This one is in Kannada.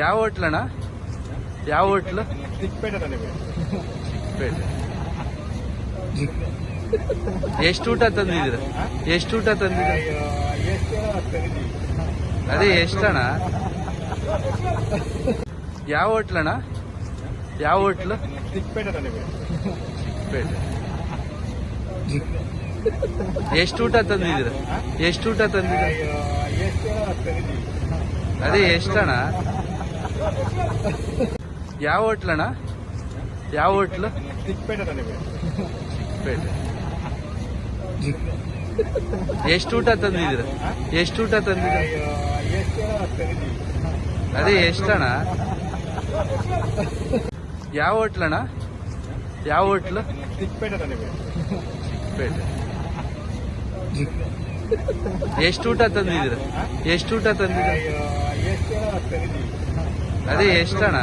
ಯಾವ ಹೋಟ್ಲಣ್ಣ ಯಾವ ಹೋಟ್ಲು? ಎಷ್ಟು ಊಟ ತಂದಿದ್ದೀರ? ಎಷ್ಟು ಊಟ ತಂದಿದ್ದೀರ? ತಂದಿದ್ದೀವಿ ಅದೇ ಎಷ್ಟಣ್ಣ ಯಾವ ಹೋಟ್ಲಣ್ಣ ಯಾವ ಹೋಟ್ಲು? ಎಷ್ಟು ಊಟ ತಂದಿದ್ದೀರ? ಎಷ್ಟು ಊಟ ತಂದಿದ್ದೀರ? ತಂದಿದ್ದೀವಿ ಅದೇ ಎಷ್ಟಣ್ಣ ಯಾವ ಹೋಟ್ಲಣ್ಣ ಯಾವ ಹೋಟ್ಲು? ಚಿಕ್ಕಪೇಟೆ ಎಷ್ಟು ಊಟ ತಂದಿದ್ದೀರ? ಎಷ್ಟು ಊಟ ತಂದಿದ್ದೀವಿ ಅದೇ ಎಷ್ಟಣ್ಣ ಯಾವ ಹೋಟ್ಲಣ್ಣ ಯಾವ ಹೋಟ್ಲು? ಚಿಕ್ಕಪೇಟೆ. ಎಷ್ಟು ಊಟ ತಂದಿದ್ದೀರ? ಎಷ್ಟು ಊಟ ತಂದಿದ್ದೀವಿ ಅದೇ ಎಷ್ಟಣ್ಣ